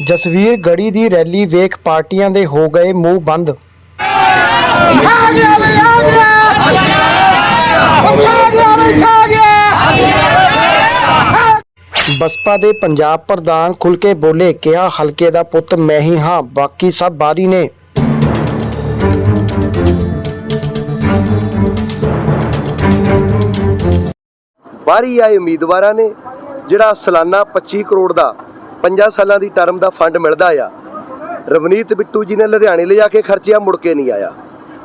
ਜਸਵੀਰ ਗੜੀ ਦੀ ਰੈਲੀ ਵੇਖ ਪਾਰਟੀਆਂ ਦੇ ਹੋ ਗਏ ਮੂੰਹ ਬੰਦ। ਛਾ ਗਿਆ ਵੀ ਆ ਗਿਆ ਛਾ ਗਿਆ ਵੀ ਛਾ ਗਿਆ ਬਸਪਾ ਦੇ ਪੰਜਾਬ ਪ੍ਰਧਾਨ ਖੁੱਲ ਕੇ ਬੋਲੇ, ਕਿਹਾ, ਹਲਕੇ ਦਾ ਪੁੱਤ ਮੈਂ ਹੀ ਹਾਂ, ਬਾਕੀ ਸਭ ਬਾਰੀ ਨੇ। ਬਾਹਰੀ ਆਏ ਉਮੀਦਵਾਰਾਂ ਨੇ, ਜਿਹੜਾ ਸਾਲਾਨਾ 25 ਕਰੋੜ ਦਾ 5 ਸਾਲਾਂ ਦੀ ਟਰਮ ਦਾ ਫੰਡ ਮਿਲਦਾ ਆ। ਰਵਨੀਤ ਬਿੱਟੂ ਜੀ ਨੇ ਲੁਧਿਆਣੇ ਲਿਜਾ ਕੇ ਖਰਚਿਆ, ਮੁੜ ਕੇ ਨਹੀਂ ਆਇਆ।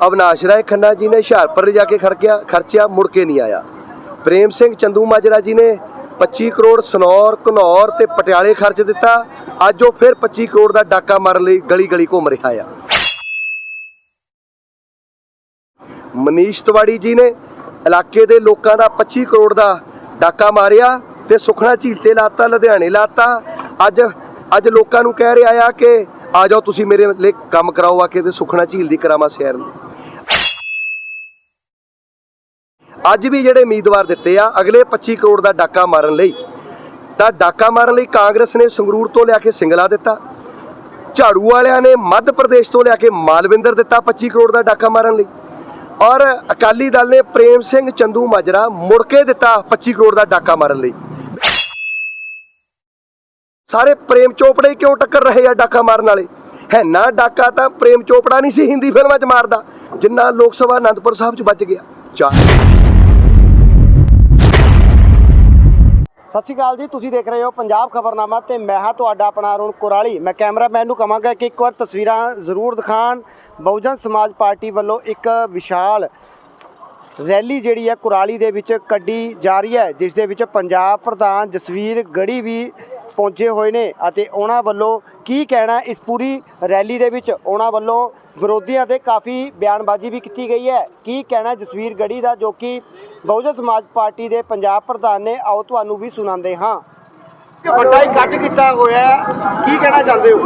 ਅਵਨਾਸ਼ ਰਾਏ ਖੰਨਾ ਜੀ ਨੇ ਹੁਸ਼ਿਆਰਪੁਰ ਲਿਜਾ ਕੇ ਖਰਚਿਆ ਖਰਚਿਆ, ਮੁੜ ਕੇ ਨਹੀਂ ਆਇਆ। ਪ੍ਰੇਮ ਸਿੰਘ ਚੰਦੂ ਮਾਜਰਾ ਜੀ ਨੇ 25 ਕਰੋੜ ਸਨੌਰ, ਘਨੌਰ ਤੇ ਪਟਿਆਲੇ ਖਰਚ ਦਿੱਤਾ। ਅੱਜ ਉਹ ਫਿਰ 25 ਕਰੋੜ ਦਾ ਡਾਕਾ ਮਾਰਨ ਲਈ ਗਲੀ ਗਲੀ ਘੁੰਮ ਰਿਹਾ ਆ। ਮਨੀਸ਼ ਤਿਵਾੜੀ ਜੀ ਨੇ ਇਲਾਕੇ ਦੇ ਲੋਕਾਂ ਦਾ 25 ਕਰੋੜ ਦਾ ਡਾਕਾ ਮਾਰਿਆ ਤੇ ਸੁਖਣਾ ਝੀਲ ਤੇ ਲਾਤਾ, ਲੁਧਿਆਣੇ ਲਾਤਾ। ਅੱਜ ਅੱਜ ਲੋਕਾਂ ਨੂੰ ਕਹਿ ਰਿਹਾ ਆ ਕਿ ਆ ਜਾਓ ਤੁਸੀਂ ਮੇਰੇ ਲਈ ਕੰਮ ਕਰਾਓ ਆ ਕੇ ਤੇ ਸੁਖਣਾ ਝੀਲ ਦੀ ਕਰਾਮਾ ਸੈਰ ਨੂੰ। ਅੱਜ ਵੀ ਜਿਹੜੇ ਉਮੀਦਵਾਰ ਦਿੱਤੇ ਆ, ਅਗਲੇ 25 ਕਰੋੜ ਦਾ ਡਾਕਾ ਮਾਰਨ ਲਈ। ਤਾਂ ਡਾਕਾ ਮਾਰਨ ਲਈ ਕਾਂਗਰਸ ਨੇ ਸੰਗਰੂਰ ਤੋਂ ਲਿਆ ਕੇ ਸਿੰਗਲਾ ਦਿੱਤਾ। ਝਾੜੂ ਵਾਲਿਆਂ ਨੇ ਮੱਧ ਪ੍ਰਦੇਸ਼ ਤੋਂ ਲਿਆ ਕੇ ਮਾਲਵਿੰਦਰ ਦਿੱਤਾ 25 ਕਰੋੜ ਦਾ ਡਾਕਾ ਮਾਰਨ ਲਈ। ਔਰ ਅਕਾਲੀ ਦਲ ਨੇ ਪ੍ਰੇਮ ਸਿੰਘ ਚੰਦੂ ਮਾਜਰਾ ਮੁੜ ਕੇ ਦਿੱਤਾ 25 ਕਰੋੜ ਦਾ ਡਾਕਾ ਮਾਰਨ ਲਈ। ਸਾਰੇ ਪ੍ਰੇਮ ਚੋਪੜੇ ਕਿਉਂ ਟੱਕਰ ਰਹੇ ਆ ਡਾਕਾ ਮਾਰਨ ਵਾਲੇ? ਹੈ ਨਾ ਡਾਕਾ ਤਾਂ ਪ੍ਰੇਮ ਚੋਪੜਾ ਨਹੀਂ ਸੀ ਹਿੰਦੀ ਫਿਲਮਾਂ 'ਚ ਮਾਰਦਾ, ਜਿੰਨਾ ਲੋਕ ਸਭਾ ਅਨੰਦਪੁਰ ਸਾਹਿਬ 'ਚ ਬਚ ਗਿਆ। ਚਾਰ। ਸਤਿ ਸ਼੍ਰੀ ਅਕਾਲ ਜੀ, ਤੁਸੀਂ ਦੇਖ ਰਹੇ ਹੋ ਪੰਜਾਬ ਖਬਰਨਾਮਾ ਤੇ ਮੈਂ ਹਾਂ ਤੁਹਾਡਾ ਆਪਣਾ ਅਰੁਣ ਕੁਰਾਲੀ। ਮੈਂ ਕੈਮਰਾਮੈਨ ਨੂੰ ਕਹਾਂਗਾ ਕਿ ਇੱਕ ਵਾਰ ਤਸਵੀਰਾਂ ਜ਼ਰੂਰ ਦਿਖਾਣ ਬਹੁਜਨ ਸਮਾਜ ਪਾਰਟੀ ਵੱਲੋਂ ਇੱਕ ਵਿਸ਼ਾਲ ਰੈਲੀ ਜਿਹੜੀ ਹੈ ਕੁਰਾਲੀ ਦੇ ਵਿੱਚ ਕੱਢੀ ਜਾ ਰਹੀ ਹੈ, ਜਿਸ ਦੇ ਵਿੱਚ ਪੰਜਾਬ ਪ੍ਰਧਾਨ ਜਸਵੀਰ ਗੜੀ ਵੀ ਪਹੁੰਚੇ ਹੋਏ ਨੇ ਅਤੇ ਉਹਨਾਂ ਵੱਲੋਂ ਕੀ ਕਹਿਣਾ ਇਸ ਪੂਰੀ ਰੈਲੀ ਦੇ ਵਿੱਚ ਉਹਨਾਂ ਵੱਲੋਂ ਵਿਰੋਧੀਆਂ ਤੇ ਕਾਫੀ ਬਿਆਨਬਾਜ਼ੀ ਵੀ ਕੀਤੀ ਗਈ ਹੈ। ਕੀ ਕਹਿਣਾ ਜਸਵੀਰ ਗੜੀ ਦਾ ਜੋ ਕਿ ਬਹੁਜਨ ਸਮਾਜ ਪਾਰਟੀ ਦੇ ਪੰਜਾਬ ਪ੍ਰਧਾਨ ਨੇ ਆਓ ਤੁਹਾਨੂੰ ਵੀ ਸੁਣਾਉਂਦੇ ਹਾਂ। ਕਿ ਵੱਡਾ ਇਕੱਠ ਕੀਤਾ ਹੋਇਆ ਹੈ ਕੀ ਕਹਿਣਾ ਚਾਹੁੰਦੇ ਹੋ?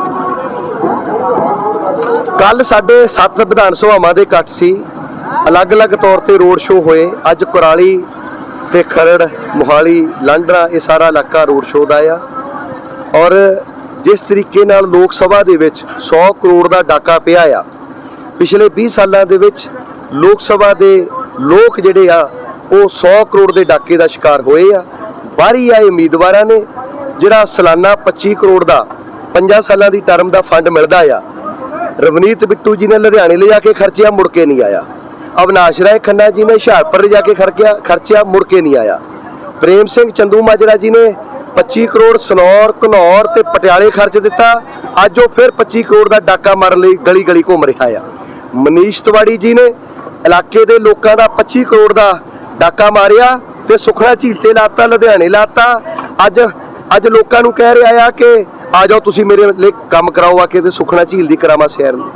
ਕੱਲ ਸਾਡੇ ਸੱਤ ਵਿਧਾਨ ਸਭਾਵਾਂ ਦੇ ਇਕੱਠ ਸੀ। ਅਲੱਗ-ਅਲੱਗ ਤੌਰ ਤੇ ਰੋਡ ਸ਼ੋਅ ਹੋਏ। ਅੱਜ ਕੁਰਾਲੀ ਤੇ ਖਰੜ ਮੋਹਾਲੀ ਲਾਂਡਰਾ ਇਹ ਸਾਰਾ ਇਲਾਕਾ ਰੋਡ ਸ਼ੋਅ ਦਾ ਆ। ਔਰ ਜਿਸ ਤਰੀਕੇ ਨਾਲ ਲੋਕ ਸਭਾ ਦੇ ਵਿੱਚ 100 ਕਰੋੜ ਦਾ ਡਾਕਾ ਪਿਆ ਆ, ਪਿਛਲੇ 20 ਸਾਲਾਂ ਦੇ ਵਿੱਚ ਲੋਕ ਸਭਾ ਦੇ ਲੋਕ ਜਿਹੜੇ ਆ, ਉਹ 100 ਕਰੋੜ ਦੇ ਡਾਕੇ ਦਾ ਸ਼ਿਕਾਰ ਹੋਏ ਆ। ਬਾਹਰੀ ਆਏ ਉਮੀਦਵਾਰਾਂ ਨੇ, ਜਿਹੜਾ ਸਾਲਾਨਾ 25 ਕਰੋੜ ਦਾ 5 ਸਾਲਾਂ ਦੀ ਟਰਮ ਦਾ ਫੰਡ ਮਿਲਦਾ ਆ, ਰਵਨੀਤ ਬਿੱਟੂ ਜੀ ਨੇ ਲੁਧਿਆਣੇ ਲਿਜਾ ਕੇ ਖਰਚਿਆ, ਮੁੜ ਕੇ ਨਹੀਂ ਆਇਆ। ਅਵਨਾਸ਼ ਰਾਏ ਖੰਨਾ ਜੀ ਨੇ ਹੁਸ਼ਿਆਰਪੁਰ ਲਿਜਾ ਕੇ ਖਰਚਿਆ ਖਰਚਿਆ, ਮੁੜ ਕੇ ਨਹੀਂ ਆਇਆ। ਪ੍ਰੇਮ ਸਿੰਘ ਚੰਦੂ ਮਾਜਰਾ ਜੀ ਨੇ 25 ਕਰੋੜ ਸਨੌਰ, ਘਨੌਰ ਤੇ ਪਟਿਆਲੇ ਖਰਚ ਦਿੱਤਾ। ਅੱਜ ਉਹ ਫਿਰ 25 ਕਰੋੜ ਦਾ ਡਾਕਾ ਮਾਰਨ ਲਈ ਗਲੀ ਗਲੀ ਘੁੰਮ ਰਿਹਾ ਆ। ਮਨੀਸ਼ ਤਿਵਾੜੀ ਜੀ ਨੇ ਇਲਾਕੇ ਦੇ ਲੋਕਾਂ ਦਾ 25 ਕਰੋੜ ਦਾ ਡਾਕਾ ਮਾਰਿਆ ਤੇ ਸੁਖਣਾ ਝੀਲ ਤੇ ਲਾਤਾ, ਲੁਧਿਆਣੇ ਲਾਤਾ। ਅੱਜ ਅੱਜ ਲੋਕਾਂ ਨੂੰ ਕਹਿ ਰਿਹਾ ਆ ਕਿ ਆ ਜਾਓ, ਤੁਸੀਂ ਮੇਰੇ ਲਈ ਕੰਮ ਕਰਾਓ ਆ ਕੇ ਤੇ ਸੁਖਣਾ ਝੀਲ ਦੀ ਕਰਾਮਾ ਸੈਰ ਨੂੰ।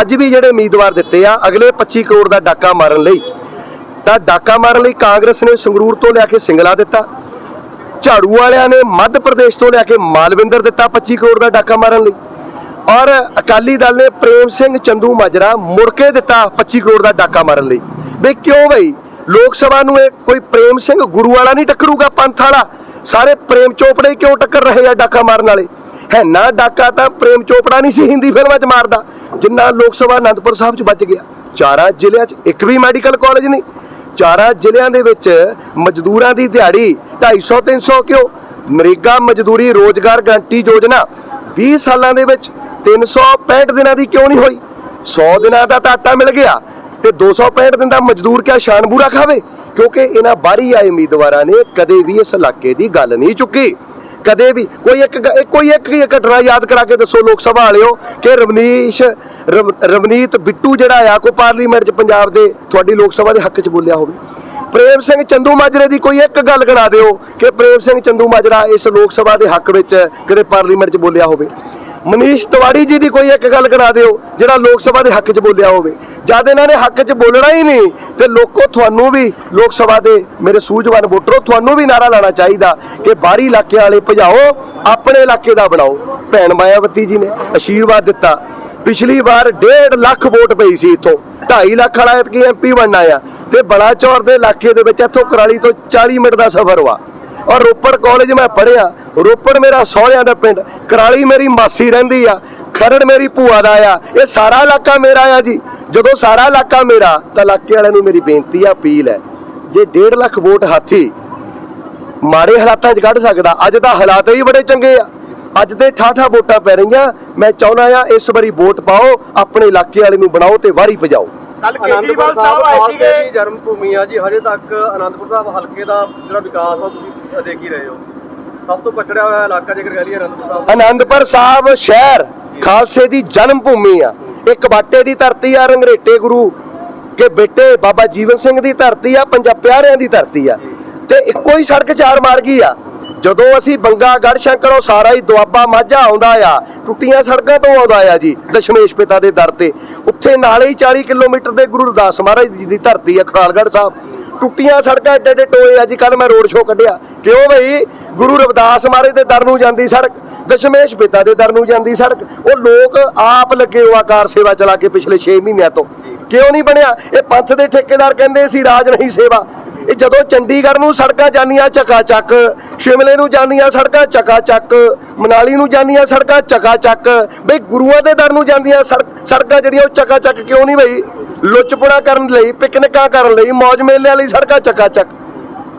ਅੱਜ ਵੀ ਜਿਹੜੇ ਉਮੀਦਵਾਰ ਦਿੱਤੇ ਆ, ਅਗਲੇ 25 ਕਰੋੜ ਦਾ ਡਾਕਾ ਮਾਰਨ ਲਈ। ਤਾਂ ਡਾਕਾ ਮਾਰਨ ਲਈ ਕਾਂਗਰਸ ਨੇ ਸੰਗਰੂਰ ਤੋਂ ਲਿਆ ਕੇ ਸਿੰਗਲਾ ਦਿੱਤਾ। ਝਾੜੂ ਵਾਲਿਆਂ ਨੇ ਮੱਧ ਪ੍ਰਦੇਸ਼ ਤੋਂ ਲਿਆ ਕੇ ਮਾਲਵਿੰਦਰ ਦਿੱਤਾ 25 ਕਰੋੜ ਦਾ ਡਾਕਾ ਮਾਰਨ ਲਈ। ਔਰ ਅਕਾਲੀ ਦਲ ਨੇ ਪ੍ਰੇਮ ਸਿੰਘ ਚੰਦੂ ਮਾਜਰਾ ਮੁੜ ਕੇ ਦਿੱਤਾ 25 ਕਰੋੜ ਦਾ ਡਾਕਾ ਮਾਰਨ ਲਈ। ਬਈ ਕਿਉਂ ਬਈ? ਲੋਕ ਸਭਾ ਨੂੰ ਇਹ ਕੋਈ ਪ੍ਰੇਮ ਸਿੰਘ ਗੁਰੂ ਵਾਲਾ ਨਹੀਂ ਟੱਕਰੂਗਾ, ਪੰਥ ਵਾਲਾ? ਸਾਰੇ ਪ੍ਰੇਮ ਚੋਪੜੇ ਹੀ ਕਿਉਂ ਟੱਕਰ ਰਹੇ ਆ ਡਾਕਾ ਮਾਰਨ ਵਾਲੇ? ਹੈ ਨਾ ਡਾਕਾ ਤਾਂ ਪ੍ਰੇਮ ਚੋਪੜਾ ਨਹੀਂ ਸੀ ਹਿੰਦੀ ਫਿਲਮਾਂ 'ਚ ਮਾਰਦਾ, ਜਿੰਨਾ ਲੋਕ ਸਭਾ ਅਨੰਦਪੁਰ ਸਾਹਿਬ 'ਚ ਬਚ ਗਿਆ। ਚਾਰਾਂ ਜ਼ਿਲ੍ਹਿਆਂ 'ਚ ਇੱਕ ਵੀ ਮੈਡੀਕਲ ਕਾਲਜ ਨਹੀਂ। ਚਾਰਾਂ ਜ਼ਿਲ੍ਹਿਆਂ ਦੇ ਵਿੱਚ ਮਜ਼ਦੂਰਾਂ ਦੀ ਦਿਹਾੜੀ 250 300 ਕਿਉਂ? ਨਰੇਗਾ ਮਜ਼ਦੂਰੀ ਰੋਜ਼ਗਾਰ ਗਰੰਟੀ ਯੋਜਨਾ 20 ਸਾਲਾਂ ਦੇ ਵਿੱਚ 365 ਦਿਨਾਂ ਦੀ ਕਿਉਂ ਨਹੀਂ ਹੋਈ? 100 ਦਿਨਾਂ ਦਾ ਤਾਂ ਆਟਾ ਮਿਲ ਗਿਆ ਤੇ 265 ਦਿਨ ਦਾ ਮਜ਼ਦੂਰ ਕਿਆ ਸ਼ਾਨ ਖਾਵੇ? ਕਿਉਂਕਿ ਇਹਨਾਂ ਬਾਹਰੀ ਆਏ ਉਮੀਦਵਾਰਾਂ ਨੇ ਕਦੇ ਵੀ ਇਸ ਇਲਾਕੇ ਦੀ ਗੱਲ ਨਹੀਂ ਚੁੱਕੀ। ਕਦੇ ਵੀ ਕੋਈ ਇੱਕ ਕੋਈ ਇੱਕ ਹੀ ਘਟਨਾ ਯਾਦ ਕਰਾ ਕੇ ਦੱਸੋ ਲੋਕ ਸਭਾ ਵਾਲਿਓ ਕਿ ਰਵਨੀਸ਼, ਰਵ- ਰਵਨੀਤ ਬਿੱਟੂ ਜਿਹੜਾ ਆ ਕੋਈ ਪਾਰਲੀਮੈਂਟ 'ਚ ਪੰਜਾਬ ਦੇ, ਤੁਹਾਡੀ ਲੋਕ ਸਭਾ ਦੇ ਹੱਕ 'ਚ ਬੋਲਿਆ ਹੋਵੇ। ਪ੍ਰੇਮ ਸਿੰਘ ਚੰਦੂ ਮਾਜਰੇ ਦੀ ਕੋਈ ਇੱਕ ਗੱਲ ਗਣਾ ਦਿਓ ਕਿ ਪ੍ਰੇਮ ਸਿੰਘ ਚੰਦੂ ਮਾਜਰਾ ਇਸ ਲੋਕ ਸਭਾ ਦੇ ਹੱਕ ਵਿੱਚ ਕਿਤੇ ਪਾਰਲੀਮੈਂਟ 'ਚ ਬੋਲਿਆ ਹੋਵੇ। ਮਨੀਸ਼ ਤਿਵਾੜੀ ਜੀ ਦੀ ਕੋਈ ਇੱਕ ਗੱਲ ਗਣਾ ਦਿਓ ਜਿਹੜਾ ਲੋਕ ਸਭਾ ਦੇ ਹੱਕ 'ਚ ਬੋਲਿਆ ਹੋਵੇ। ਜਦ ਇਹਨਾਂ ਨੇ ਹੱਕ 'ਚ ਬੋਲਣਾ ਹੀ ਨਹੀਂ, ਤੇ ਲੋਕੋ ਤੁਹਾਨੂੰ ਵੀ ਲੋਕ ਸਭਾ ਦੇ ਮੇਰੇ ਸੂਝਵਾਨ ਵੋਟਰੋ ਤੁਹਾਨੂੰ ਵੀ ਨਾਰਾ ਲਾਣਾ ਚਾਹੀਦਾ ਕਿ ਬਾਹਰੀ ਇਲਾਕਿਆਂ ਵਾਲੇ ਭਜਾਓ, ਆਪਣੇ ਇਲਾਕੇ ਦਾ ਬਣਾਓ। ਭੈਣ ਮਾਇਆਵਤੀ ਜੀ ਨੇ ਅਸ਼ੀਰਵਾਦ ਦਿੱਤਾ। ਪਿਛਲੀ ਵਾਰ 1.5 ਲੱਖ ਵੋਟ ਪਈ ਸੀ ਇੱਥੋਂ। 2.5 ਲੱਖ ਵਾਲਾ ਐਤਕੀ ਐਮਪੀ ਬਣਨਾ ਆ। ਤੇ ਬਲਾਚੌਰ ਦੇ ਇਲਾਕੇ ਦੇ ਵਿੱਚ ਇੱਥੋਂ ਕਰਾਲੀ ਤੋਂ 40 ਮਿੰਟ ਦਾ ਸਫ਼ਰ ਵਾ। ਔਰ ਰੋਪੜ ਕਾਲਜ ਮੈਂ ਪੜ੍ਹਿਆ, ਰੋਪੜ ਮੇਰਾ ਸਹੁਰਿਆਂ ਦਾ ਪਿੰਡ, ਕਰਾਲੀ ਮੇਰੀ ਮਾਸੀ ਰਹਿੰਦੀ ਆ, ਖਰੜ ਮੇਰੀ ਭੂਆ ਦਾ ਆ, ਇਹ ਸਾਰਾ ਇਲਾਕਾ ਮੇਰਾ ਆ ਜੀ। ਜਦੋਂ ਸਾਰਾ ਇਲਾਕਾ ਮੇਰਾ, ਤਾਂ ਇਲਾਕੇ ਵਾਲਿਆਂ ਨੂੰ ਮੇਰੀ ਬੇਨਤੀ ਆ, ਅਪੀਲ ਹੈ, ਜੇ 1.5 ਲੱਖ ਵੋਟ ਹਾਥੀ ਮਾੜੇ ਹਾਲਾਤਾਂ 'ਚ ਕੱਢ ਸਕਦਾ, ਅੱਜ ਦਾ ਹਾਲਾਤ ਹੀ ਬੜੇ ਚੰਗੇ ਆ। ਅੱਜ ਤੇ ਠਾਠਾ ਵੋਟਾਂ ਪੈ ਰਹੀਆਂ, ਮੈਂ ਚਾਹੁੰਦਾ ਆ, ਇਸ ਵਾਰੀ ਵੋਟ ਪਾਓ, ਆਪਣੇ ਇਲਾਕੇ ਵਾਲੇ ਨੂੰ ਬਣਾਓ ਤੇ ਵਾਰੀ ਭਜਾਓ। ਕੱਲ ਕੇਜਰੀਵਾਲ ਸਾਹਿਬ ਆਏ ਸੀਗੇ। ਦੀ ਜਨਮ ਭੂਮੀ ਆ ਜੀ। ਹਜੇ ਤੱਕ ਅਨੰਦਪੁਰ ਸਾਹਿਬ ਹਲਕੇ ਦਾ ਜਿਹੜਾ ਵਿਕਾਸ ਆ ਤੁਸੀਂ ਦੇਖ ਹੀ ਰਹੇ ਹੋ। ਸਭ ਤੋਂ ਪਛੜਿਆ ਹੋਇਆ ਇਲਾਕਾ ਜੇਕਰ ਕਹਿ ਲਈਏ ਅਨੰਦਪੁਰ ਸਾਹਿਬ ਆਨੰਦਪੁਰ ਸਾਹਿਬ ਸ਼ਹਿਰ ਖਾਲਸੇ ਦੀ ਜਨਮ ਭੂਮੀ ਆ। ਇੱਕ ਬਾਟੇ ਦੀ ਧਰਤੀ ਆ ਰੰਗਰੇਟੇ ਗੁਰੂ ਕੇ ਬੇਟੇ ਬਾਬਾ ਜੀਵਨ ਸਿੰਘ ਦੀ ਧਰਤੀ ਆ ਪੰਜਾਬ ਪਿਆਰਿਆਂ ਦੀ ਧਰਤੀ ਆ। ਤੇ ਇੱਕੋ ਹੀ ਸੜਕ ਚਾਰ ਮਾਰਗੀ ਆ। ਜਦੋਂ ਅਸੀਂ ਬੰਗਾ ਗੜ ਸ਼ੰਕਰੋਂ ਸਾਰਾ ਹੀ ਦੁਆਬਾ ਮਾਝਾ ਆਉਂਦਾ ਆ, ਟੁੱਟੀਆਂ ਸੜਕਾਂ ਤੋਂ ਆਉਂਦਾ ਆ ਜੀ, ਦਸ਼ਮੇਸ਼ ਪਿਤਾ ਦੇ ਦਰ ਤੇ। ਉੱਥੇ ਨਾਲੇ ਹੀ 40 ਕਿਲੋਮੀਟਰ ਦੇ ਗੁਰੂ ਰਵਿਦਾਸ ਮਹਾਰਾਜ ਜੀ ਦੀ ਧਰਤੀ ਆ, ਖਰਾਲਗੜ੍ਹ ਸਾਹਿਬ। ਟੁੱਟੀਆਂ ਸੜਕਾਂ ਏਡੇ ਏਡੇ ਟੋਏ ਆ ਕੱਲ ਮੈਂ ਰੋਡ ਸ਼ੋਅ ਕੱਢਿਆ। ਕਿਉਂ ਬਈ? ਗੁਰੂ ਰਵਿਦਾਸ ਮਹਾਰਾਜ ਦੇ ਦਰ ਨੂੰ ਜਾਂਦੀ ਸੜਕ, ਦਸ਼ਮੇਸ਼ ਪਿਤਾ ਦੇ ਦਰ ਨੂੰ ਜਾਂਦੀ ਸੜਕ। ਉਹ ਲੋਕ ਆਪ ਲੱਗੇ ਹੋਆ ਕਾਰ ਸੇਵਾ ਚਲਾ ਕੇ ਪਿਛਲੇ 6 ਮਹੀਨਿਆਂ ਤੋਂ। ਕਿਉਂ ਨਹੀਂ ਬਣਿਆ? ਇਹ ਪੰਥ ਦੇ ਠੇਕੇਦਾਰ ਕਹਿੰਦੇ ਸੀ, ਰਾਜ ਨਹੀਂ ਸੇਵਾ। ਇਹ ਜਦੋਂ ਚੰਡੀਗੜ੍ਹ ਨੂੰ ਸੜਕਾਂ ਜਾਂਦੀਆਂ ਚਕਾ ਚੱਕ, ਸ਼ਿਮਲੇ ਨੂੰ ਜਾਂਦੀਆਂ ਸੜਕਾਂ ਚਕਾ ਚੱਕ, ਮਨਾਲੀ ਨੂੰ ਜਾਂਦੀਆਂ ਸੜਕਾਂ ਚਕਾ ਚੱਕ, ਬਈ ਗੁਰੂਆਂ ਦੇ ਦਰ ਨੂੰ ਜਾਂਦੀਆਂ ਸੜਕ- ਸੜਕਾਂ ਜਿਹੜੀਆਂ ਉਹ ਚਕਾ ਚੱਕ ਕਿਉਂ ਨਹੀਂ ਬਈ? ਲੁੱਚਪੁਣਾ ਕਰਨ ਲਈ, ਪਿਕਨਿਕਾਂ ਕਰਨ ਲਈ, ਮੌਜ ਮੇਲਿਆਂ ਲਈ ਸੜਕਾਂ ਚਕਾ ਚੱਕ।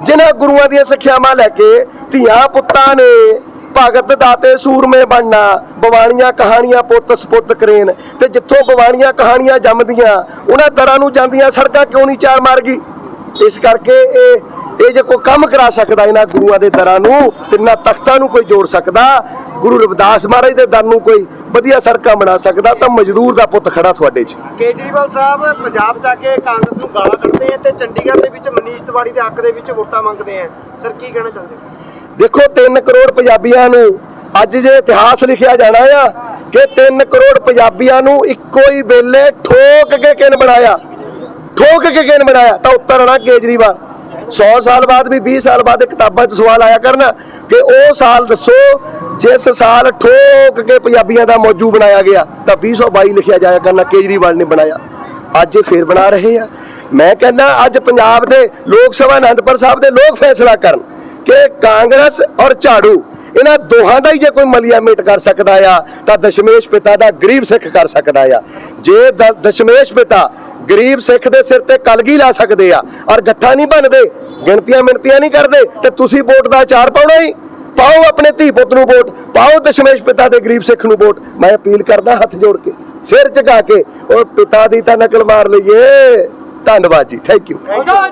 ਜਿਨ੍ਹਾਂ ਗੁਰੂਆਂ ਦੀਆਂ ਸਿੱਖਿਆਵਾਂ ਲੈ ਕੇ ਧੀਆਂ ਪੁੱਤਾਂ ਨੇ ਭਗਤ ਦਾਤੇ ਸੂਰਮੇ ਬਣਨਾ, ਬਵਾਣੀਆਂ ਕਹਾਣੀਆਂ ਪੁੱਤ ਸਪੁੱਤ ਕਰੇਨ, ਤੇ ਜਿੱਥੋਂ ਬਵਾਣੀਆਂ ਕਹਾਣੀਆਂ ਜੰਮਦੀਆਂ, ਉਹਨਾਂ ਦਰਾਂ ਨੂੰ ਜਾਂਦੀਆਂ ਸੜਕਾਂ ਕਿਉਂ ਨਹੀਂ ਚਾਰ ਮਾਰ ਗਈ ਇਸ ਕਰਕੇ ਇਹ ਇਹ ਜੇ ਕੋਈ ਕੰਮ ਕਰਾ ਸਕਦਾ ਇਹਨਾਂ ਗੁਰੂਆਂ ਦੇ ਦਰਾਂ ਨੂੰ ਤਿੰਨਾਂ ਤਖਤਾਂ ਨੂੰ ਕੋਈ ਜੋੜ ਸਕਦਾ ਗੁਰੂ ਰਵਿਦਾਸ ਮਹਾਰਾਜ ਦੇ ਦਰ ਨੂੰ ਕੋਈ ਵਧੀਆ ਸੜਕਾਂ ਬਣਾ ਸਕਦਾ ਤਾਂ ਮਜ਼ਦੂਰ ਦਾ ਪੁੱਤ ਖੜਾ ਤੁਹਾਡੇ 'ਚ। ਕੇਜਰੀਵਾਲ ਸਾਹਿਬ ਪੰਜਾਬ ਜਾ ਕੇ ਕਾਂਗਰਸ ਨੂੰ ਗਾਲਾਂ ਕੱਢਦੇ ਆ ਤੇ ਚੰਡੀਗੜ੍ਹ ਦੇ ਵਿੱਚ ਮਨੀਸ਼ ਤਿਵਾੜੀ ਦੇ ਹੱਕ ਦੇ ਵਿੱਚ ਵੋਟਾਂ ਮੰਗਦੇ ਆ। ਸਰ ਕੀ ਕਹਿਣਾ ਚਾਹੁੰਦੇ? ਦੇਖੋ 3 ਕਰੋੜ ਪੰਜਾਬੀਆਂ ਨੂੰ ਅੱਜ ਜੇ ਇਤਿਹਾਸ ਲਿਖਿਆ ਜਾਣਾ ਆ ਕਿ 3 ਕਰੋੜ ਪੰਜਾਬੀਆਂ ਨੂੰ ਇੱਕੋ ਹੀ ਵੇਲੇ ਠੋਕ ਕੇ ਕਿਨ ਬਣਾਇਆ? ਠੋਕ ਕੇ ਕਿਨ ਬਣਾਇਆ? ਤਾਂ ਉੱਤਰ ਆਣਾ ਕੇਜਰੀਵਾਲ। 100 ਸਾਲ ਬਾਅਦ ਵੀ 20 ਸਾਲ ਬਾਅਦ ਕਿਤਾਬਾਂ 'ਚ ਸਵਾਲ ਆਇਆ ਕਰਨਾ ਕਿ ਉਹ ਸਾਲ ਦੱਸੋ, ਜਿਸ ਸਾਲ ਠੋਕ ਕੇ ਪੰਜਾਬੀਆਂ ਦਾ ਮੌਜੂ ਬਣਾਇਆ ਗਿਆ, ਤਾਂ 2022 ਲਿਖਿਆ ਜਾਇਆ ਕਰਨਾ ਕੇਜਰੀਵਾਲ ਨੇ ਬਣਾਇਆ। ਅੱਜ ਇਹ ਫੇਰ ਬਣਾ ਰਹੇ ਆ। ਮੈਂ ਕਹਿੰਦਾ, ਅੱਜ ਪੰਜਾਬ ਦੇ ਲੋਕ ਸਭਾ ਆਨੰਦਪੁਰ ਸਾਹਿਬ ਦੇ ਲੋਕ ਫੈਸਲਾ ਕਰਨ ਕਿ ਕਾਂਗਰਸ ਔਰ ਝਾੜੂ ਇਹਨਾਂ ਦੋਹਾਂ ਦਾ ਹੀ ਜੇ ਕੋਈ ਮਲੀਆ ਮੇਟ ਕਰ ਸਕਦਾ ਆ, ਤਾਂ ਦਸ਼ਮੇਸ਼ ਪਿਤਾ ਦਾ ਗਰੀਬ ਸਿੱਖ ਕਰ ਸਕਦਾ ਆ। ਜੇ ਦਸ਼ਮੇਸ਼ ਪਿਤਾ ਗਰੀਬ ਸਿੱਖ ਦੇ ਸਿਰ ਤੇ ਕਲਗੀ ਲਾ ਸਕਦੇ ਆ ਔਰ ਗੱਠਾ ਨਹੀਂ ਬਣਦੇ ਗਿਣਤੀਆਂ ਮਿਣਤੀਆਂ ਨਹੀਂ ਕਰਦੇ, ਤੇ ਤੁਸੀਂ ਵੋਟ ਦਾ ਚਾਰ ਪਾਉਣਾ ਹੀ। ਪਾਓ ਆਪਣੇ ਧੀ ਪੁੱਤ ਨੂੰ ਵੋਟ, ਪਾਓ ਦਸ਼ਮੇਸ਼ ਪਿਤਾ ਦੇ ਗਰੀਬ ਸਿੱਖ ਨੂੰ ਵੋਟ। ਮੈਂ ਅਪੀਲ ਕਰਦਾ ਹੱਥ ਜੋੜ ਕੇ, ਸਿਰ ਝੁਕਾ ਕੇ, ਉਹ ਪਿਤਾ ਦੀ ਤਾਂ ਨਕਲ ਮਾਰ ਲਈਏ। ਧੰਨਵਾਦ ਜੀ ਥੈਂਕ ਯੂ।